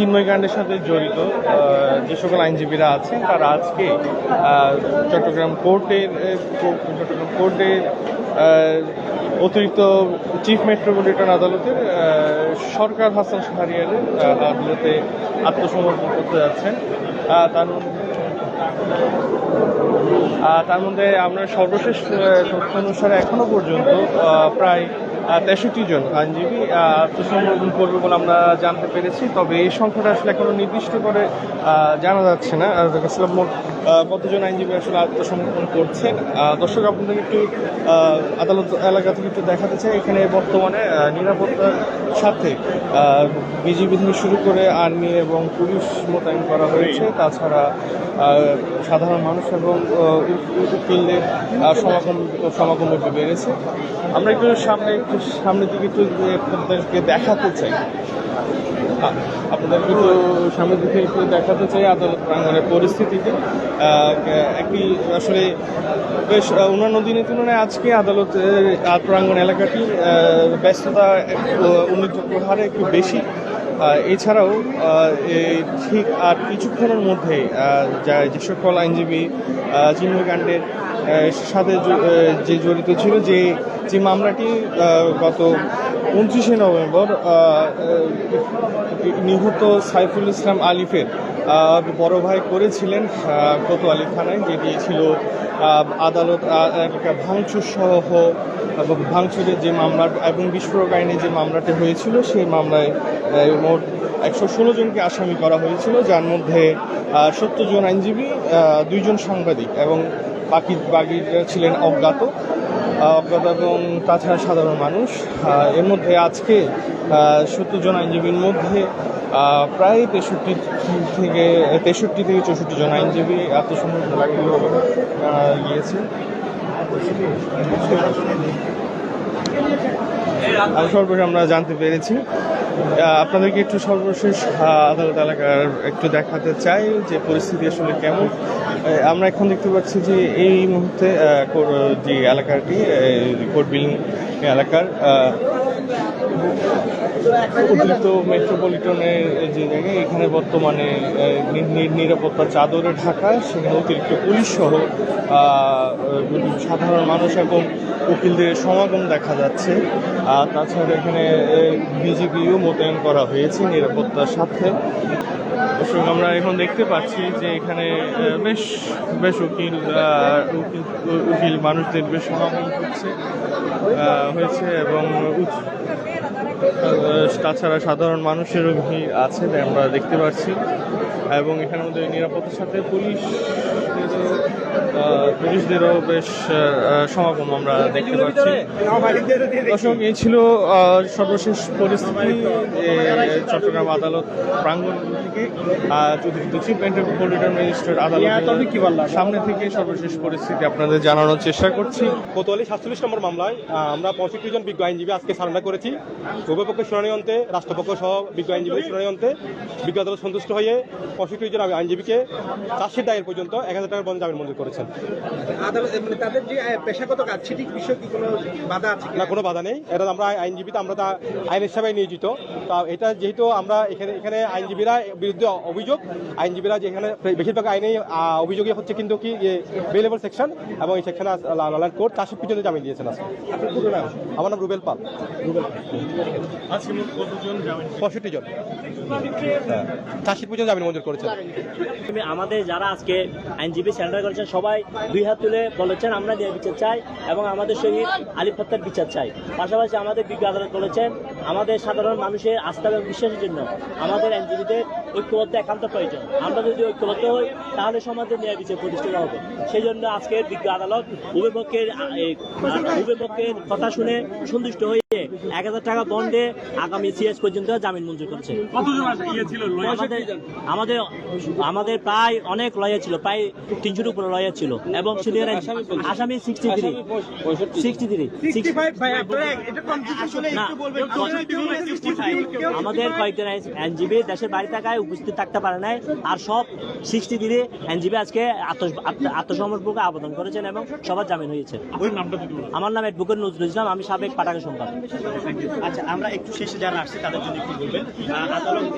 চিন্ময় কাণ্ডের সাথে জড়িত যে সকল আইনজীবীরা আছেন, তারা আজকে চট্টগ্রাম কোর্টের চট্টগ্রাম কোর্টের অতিরিক্ত চিফ মেট্রোপলিটন আদালতের সরকার হাসান শাহরিয়ারের আদালতে আত্মসমর্পণ করতে যাচ্ছেন। তার তার মধ্যে আমরা সর্বশেষ তথ্য অনুসারে এখনও পর্যন্ত প্রায় তেষট্টি জন আইনজীবী আত্মসমর্পণ করবে বলে আমরা জানতে পেরেছি। তবে এই সংখ্যাটা আসলে এখনও নির্দিষ্ট করে জানা যাচ্ছে না। আসলে মোট কতজন আইনজীবী আসলে আত্মসমর্পণ করছেন। দর্শক আপনাদের একটু আদালত এলাকা থেকে একটু দেখাতে চাই। এখানে বর্তমানে নিরাপত্তার সাথে বিজিবি থেকে শুরু করে আর্মি এবং পুলিশ মোতায়েন করা হয়েছে। তাছাড়া সাধারণ মানুষ এবং উকিলদের সমাগম সমাগম বেড়েছে। আমরা একটু সামনে একটু সামনের দিকে একটু আপনাদেরকে দেখাতে চাই। আপনাদেরকে একটু সামনের দিকে একটু দেখাতে চাই আদালত প্রাঙ্গনের পরিস্থিতিতে একটি আসলে বেশ অন্যান্য দিনের তুলনায় আজকে আদালত আহ, প্রাঙ্গণ এলাকাটি ব্যস্ততা উল্লেখযোগ্য হারে একটু বেশি। এছাড়াও ঠিক আর কিছুক্ষণের মধ্যে যা সকল আইনজীবী আহ, সাথে যে জড়িত ছিল, যে যে মামলাটি গত উনত্রিশে নভেম্বর নিহত সাইফুল ইসলাম আলিফের বড় ভাই করেছিলেন কোতোয়ালি থানায়, যেটি ছিল আদালত এলাকা ভাঙচুর সহ ভাঙচুরের যে মামলা এবং বিস্ফোরক আইনে যে মামলাটি হয়েছিল, সেই মামলায় মোট একশো ষোলো জনকে আসামি করা হয়েছিল, যার মধ্যে সত্তর জন আইনজীবী দুইজন সাংবাদিক এবং বাকি বাকিরা ছিলেন অজ্ঞাত অজ্ঞাত এবং তাছাড়া সাধারণ মানুষ। এর মধ্যে আজকে সত্তর জন আইনজীবীর মধ্যে প্রায় তেষট্টি থেকে তেষট্টি থেকে চৌষট্টি জন আইনজীবী আত্মসমর্পণ আহ, গিয়েছে। সর্বশেষ আমরা জানতে পেরেছি আপনাদেরকে একটু সর্বশেষ আদালত এলাকার একটু দেখাতে চাই যে পরিস্থিতি আসলে কেমন। আমরা এখন দেখতে পাচ্ছি যে এই মুহূর্তে যে এলাকাটি কোর্ট বিল্ডিং এলাকার অতিরিক্ত মেট্রোপলিটনের যে জায়গায়, এখানে বর্তমানে নিরাপত্তা চাদরে ঢাকা, সেখানে অতিরিক্ত পুলিশ সহ সাধারণ মানুষ এবং উকিলদের সমাগম দেখা যাচ্ছে। আর তাছাড়া এখানে বিজেপিও মোতায়েন করা হয়েছে নিরাপত্তার সাথে দর্শক আমরা এখন দেখতে পাচ্ছি যে এখানে বেশ বেশ উকিল উকিল মানুষদের বেশ সমাগম হচ্ছে হয়েছে এবং তাছাড়া সাধারণ মানুষেরও ভিড় আছে আমরা দেখতে পাচ্ছি এবং এখানের মধ্যে নিরাপত্তার সাথে পুলিশ পুলিশদেরও বেশ সমাগম আমরা দেখতে পাচ্ছি। দর্শক এই ছিল সর্বশেষ পরিস্থিতি চট্টগ্রাম আদালত প্রাঙ্গণ থেকে। অতিরিক্ত চিফ মেট্রোপলিটন ম্যাজিস্ট্রেট আদালত সামনে থেকে সর্বশেষ পরিস্থিতি আপনাদের জানানোর চেষ্টা করছি। কোতোয়ালি সাতচল্লিশ নম্বর মামলায় আমরা পঁয়ষট্টি জন বিজ্ঞ আইনজীবী আজকে সারেন্ডার করেছি। উভয় পক্ষের শুনানি অন্তে রাষ্ট্রপক্ষ সহ বিজ্ঞ আইনজীবীদের শুনানি অন্তে বিজ্ঞ আদালত সন্তুষ্ট হয়ে পঁয়ষট্টি জন আইনজীবীকে চার্জশিট দায়ের পর্যন্ত এক হাজার টাকার বন্ধ জামিন মঞ্জুর করেছেন। মানে তাদের যে পেশাগত কাজ সেটি বিষয়ে কি কোনো বাধা আছে না কোনো বাধা নেই। এটা আমরা আইনজীবীতে আমরা তা আইনের সেবায় নিয়োজিত। তা এটা যেহেতু আমরা এখানে এখানে আইনজীবীরা বিরুদ্ধে অভিযোগ আইনজীবীরা যেখানে বেশিরভাগ আইনে আহ, অভিযোগই হচ্ছে কিন্তু কি বেলেবল সেকশন এবং এই সেকশনে লালান কোর্ট চারশো পর্যন্ত জামিন দিয়েছেন আজকে। আমার নাম রুবেল পাল। জামিন পঁয়ষট্টি জন। হ্যাঁ। চারশি পর্যন্ত জামিন মঞ্জুর করেছেন। আমাদের যারা আজকে আইনজীবী স্যান্ডার করেছেন সবাই দুই হাত তুলে বলেছেন আমরা ন্যায় বিচার চাই এবং আমাদের শহীদ আলিফ হত্যার বিচার চাই। পাশাপাশি আমাদের বিজ্ঞ আদালত বলেছেন আমাদের সাধারণ মানুষের আস্থা এবং বিশ্বাসের জন্য আমাদের আইনজীবীদের ঐক্যবদ্ধ একান্ত প্রয়োজন। আমরা যদি ঐক্যবদ্ধ হই তাহলে সমাজের ন্যায় বিচার প্রতিষ্ঠিত হবে। সেই জন্য আজকের বিজ্ঞ আদালত উভয় পক্ষের উভয় পক্ষের কথা শুনে সন্তুষ্ট হয়ে এক হাজার টাকা বন্ডে আগামী সিএস পর্যন্ত জামিন মঞ্জুর করেছে। আমাদের আমাদের আমাদের প্রায় অনেক লয়ার ছিল প্রায় তিনশোর উপরে লয়ার ছিল। এবং সিনিয়র আসামি সিক্সটি থ্রি সিক্সটি থ্রি ভাই আপনারা এটা কনফিউজ আসলে না, একটু বলবেন। কেউ কেউ কেউ 65 কেউ আমাদের 65 কয়েকজন আইনজীবী দেশের বাড়ি থাকায় উপস্থিত থাকতে পারে নাই আর সব সিক্সটি থ্রি আইনজীবী আজকে আত্ম- আত্ম- আবেদন করেছেন এবং সবার জামিন হয়েছে। আমার নাম অ্যাডভোকেট নজরুল ইসলাম আমি সাবেক পাটাকা সম্পাদক। আচ্ছা আমরা একটু শেষে তাদের জন্য একটু বলবেন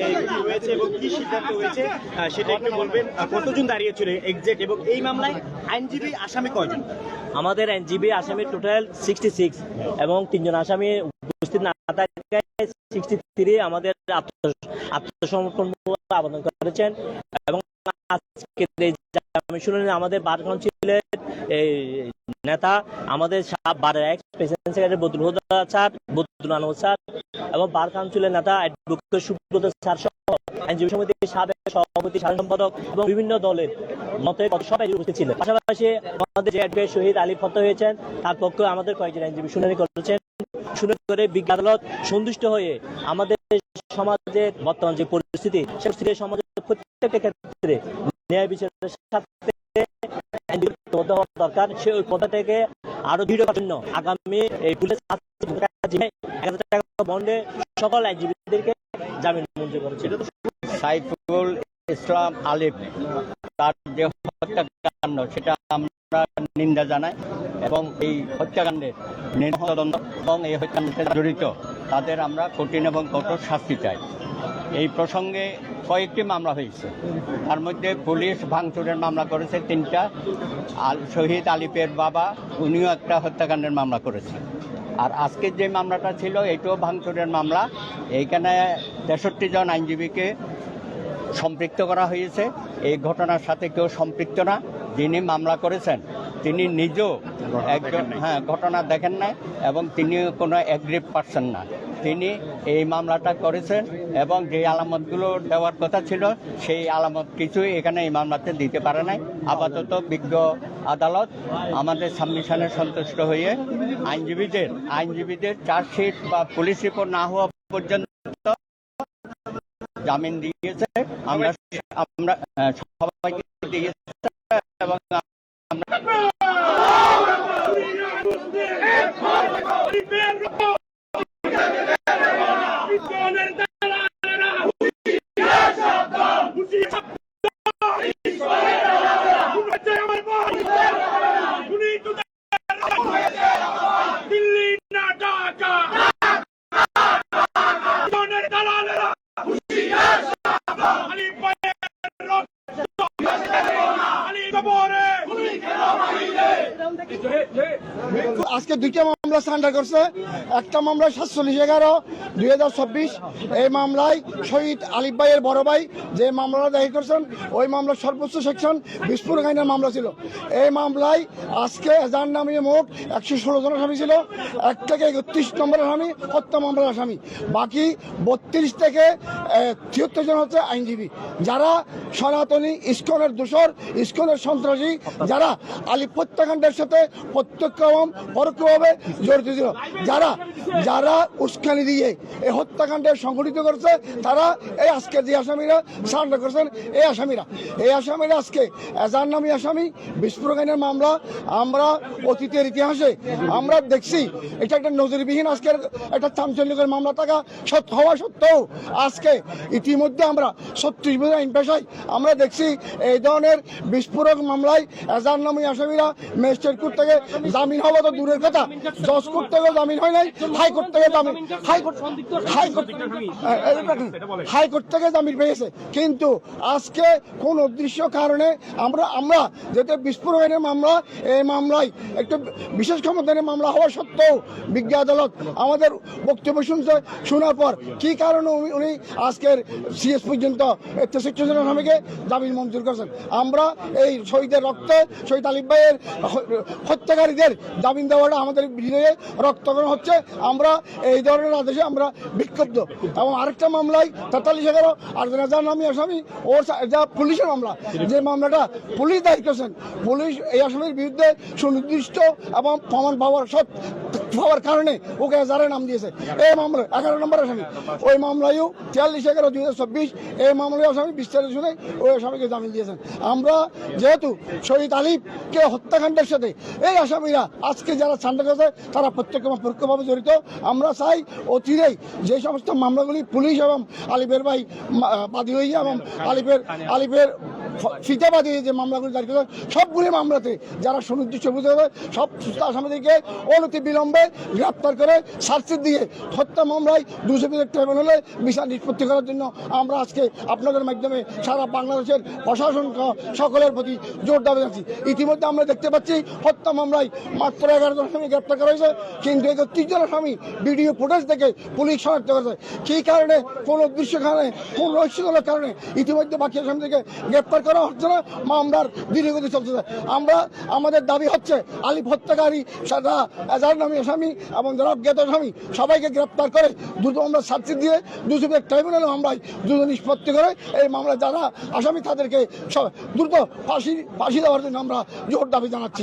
এ, কি হয়েছে এবং কি সিদ্ধান্ত হয়েছে সেটা একটু বলবেন কতজন দাঁড়িয়েছিল এবং এই মামলায় আইনজীবী আসামি কয়জন? আমাদের এনজিবি আসামি টোটাল সিক্সটি সিক্স এবং তিনজন আসামি উপস্থিত না থাকায় সিক্সটি থ্রি আমাদের আত্ম- আত্মসমর্পণ আবেদন করেছেন এবং আজকে জামিন শুনানি আমাদের বার কাউন্সিলের এই নেতা, আমাদের বারের ex president secretary Badrul Huda sir, Badrul Anwar sir এবং বার কাউন্সিলের নেতা অ্যাডভোকেট সুব্রত স্যার সহ আইনজীবী সমিতির সাবেক সভাপতি, সাধারণ সম্পাদক এবং বিভিন্ন দলের মতে সবাই উপস্থিত ছিলেন। পাশাপাশি আমাদের যে অ্যাডভোকেট শহীদ আলী ফত হয়েছেন। তার পক্ষে আমাদের কয়েকজন আইনজীবী শুনানি করেছেন। শুনানি করে বিজ্ঞ আদালত সন্তুষ্ট হয়ে আমাদের সমাজের বর্তমান যে পরিস্থিতি, সে সমাজের প্রত্যেকটা ক্ষেত্রে ন্যায় বিচারের সাথে দরকার, সে ওই আরও দৃঢ় জন্য। আগামী এই পুলিশ বন্ডে সকল আইনজীবীদেরকে জামিন মঞ্জুর করেছে। সাইফুল ইসলাম আলিফ, তার যে হত্যাকাণ্ড, সেটা আমরা নিন্দা জানাই এবং এই হত্যাকাণ্ডের নির্বাহ তদন্ত এবং এই হত্যাকাণ্ডের জড়িত, তাদের আমরা কঠিন এবং কঠোর শাস্তি চাই। এই প্রসঙ্গে কয়েকটি মামলা হয়েছে। তার মধ্যে পুলিশ ভাঙচুরের মামলা করেছে তিনটা। আল শহীদ আলিপের বাবা উনিও একটা হত্যাকাণ্ডের মামলা করেছে। আর আজকের যে মামলাটা ছিল এটাও ভাঙচুরের মামলা। এইখানে তেষট্টি জন আইনজীবীকে সম্পৃক্ত করা হয়েছে। এই ঘটনার সাথে কেউ সম্পৃক্ত না। যিনি মামলা করেছেন তিনি নিজেও একজন হ্যাঁ ঘটনা দেখেন নাই এবং তিনি কোনো অ্যাগ্রিভ পারসন না। তিনি এই মামলাটা করেছেন এবং যে আলামতগুলো দেওয়ার কথা ছিল, সেই আলামত কিছুই এখানে এই মামলাতে দিতে পারে নাই। আপাতত বিজ্ঞ আদালত আমাদের সাবমিশনে সন্তুষ্ট হয়ে আইনজীবীদের আইনজীবীদের চার্জশিট বা পুলিশ রিপোর্ট না হওয়া পর্যন্ত জামিন দিয়েছে। আমরা আমরা সবাইকে দিয়েছে এবং দিল্লি না ঢাকা জনের দালালেরা আলী পায়ের রক্ত আলী কবরে আজকে দুইটা মামলা সান্ডার করছে। একটা মামলা সাতচল্লিশ এগারো, দুই এই মামলায় শহীদ আলিফ ভাইয়ের বড় ভাই যে মামলাটা দায়ের করছেন, ওই মামলার সর্বোচ্চ সেকশন বিস্ফোরক আইনের মামলা ছিল। এই মামলায় আজকে যার নামে মোট একশো ষোলো জন আসামি ছিল, এক থেকে একত্রিশ নম্বরের আসামি হত্যা মামলার আসামি বাকি বত্রিশ থেকে ছিয়াত্তর জন হচ্ছে আইনজীবী। যারা সনাতনী ইস্কনের দোষর, ইস্কনের সন্ত্রাসী, যারা আলিপ হত্যাকাণ্ডের সাথে প্রত্যক্ষ এবং পরোক্ষভাবে জড়িত ছিল যারা যারা উস্কানি দিয়ে এই হত্যাকাণ্ডে সংঘটিত করছে, তারা এই আজকে যে আসামিরা সারেন্ডার করছেন, এই আসামিরা। এই আসামিরা আজকে, এজার নামী আসামি, বিস্ফোরক আইনের মামলা, আমরা অতীতের ইতিহাসে, আমরা দেখছি, এটা একটা নজরবিহীন আজকের একটা চাঞ্চল্যকর মামলা থাকা সত্য হওয়া সত্ত্বেও আজকে ইতিমধ্যে আমরা ছত্রিশ বছর আইন পেশায়, আমরা দেখছি এই ধরনের বিস্ফোরক মামলায় এজার নামী আসামিরা ম্যাজিস্ট্রেট কোর্ট থেকে জামিন হওয়া তো দূরের কথা। জজ কোর্ট থেকেও জামিন হয় নাই হাইকোর্ট থেকে জামিন হাইকোর্ট থেকে জামিন পেয়েছে। কিন্তু আজকে কোন অদৃশ্য কারণে আমরা আমরা যেহেতু বিস্ফোরণের মামলা, এই মামলায় একটা বিশেষ ক্ষমতার মামলা হওয়া সত্ত্বেও বিজ্ঞ আদালত আমাদের বক্তব্য শুনছে, শোনার পর কি কারণে উনি- আজকের সিএস পর্যন্ত জন জামিন মঞ্জুর করেছেন? আমরা এই শহীদের রক্তে শহীদ আলিফ ভাইয়ের হত্যাকারীদের জামিন দেওয়াটা আমাদের হৃদয়ে রক্তগ্রহণ হচ্ছে। আমরা এই ধরনের আদেশে আমরা বিক্ষুব্ধ। এবং আরেকটা মামলায় তেতাল্লিশ এগারো আর রাজার নামী আসামি ও যা পুলিশের মামলা। যে মামলাটা পুলিশ দায়ী পুলিশ এই আসামির বিরুদ্ধে সুনির্দিষ্ট এবং প্রমাণ পাওয়ার সৎ পাওয়ার কারণে ওকে এজারের নাম দিয়েছে। এই মামলা এগারো নম্বর আসামি। ওই মামলায়ও তিয়াল্লিশ এগারো, দুই হাজার চব্বিশ, এই মামলায় আসামি বিস্তারিত শুনে ওই আসামিকে জামিন দিয়েছেন। আমরা যেহেতু শহীদ আলিফকে হত্যাকাণ্ডের সাথে এই আসামিরা আজকে যারা ছান্ডা করেছে, তারা প্রত্যক্ষ এবং পরোক্ষভাবে জড়িত। আমরা চাই অচিরেই যে সমস্ত মামলাগুলি পুলিশ এবং আলিফের ভাই বাদী হয়ে এবং আলিফের আলিফের ফিতাবাদী যে মামলাগুলো জারি করেছে সবগুলি মামলাতে যারা সুনির্দিষ্ট বুঝতে হবে সব আসামিদেরকে অনতি বিলম্বে গ্রেপ্তার করে সার্চিট দিয়ে হত্যা মামলায় দুশো ট্রাইব্যুনালে বিচার নিষ্পত্তি করার জন্য আমরা আজকে আপনাদের মাধ্যমে সারা বাংলাদেশের প্রশাসন সকলের প্রতি জোর দাবি জানাচ্ছি। ইতিমধ্যে আমরা দেখতে পাচ্ছি হত্যা মামলায় মাত্র এগারো জন স্বামী গ্রেপ্তার করা হয়েছে, কিন্তু এই জন স্বামী ভিডিও ফুটেজ থেকে পুলিশ শনাক্ত করেছে। কী কারণে, কোন উদ্দেশ্য কারণে কোন রহস্যজনক কারণে ইতিমধ্যে বাকি স্বামীদেরকে গ্রেপ্তার করা হচ্ছে না, মামলার ধীরগতি চলছে। আমরা, আমাদের দাবি হচ্ছে, আলিফ হত্যাকারী সাদা এজার নামী স্বামী এবং যারা অজ্ঞাত স্বামী সবাইকে গ্রেপ্তার করে দ্রুত আমরা সার্চি দিয়ে দুজনের ট্রাইব্যুনালে মামলায় দ্রুত নিষ্পত্তি করে এই মামলা যারা আসামি তাদেরকে দ্রুত ফাঁসি ফাঁসি দেওয়ার জন্য আমরা জোর দাবি জানাচ্ছি।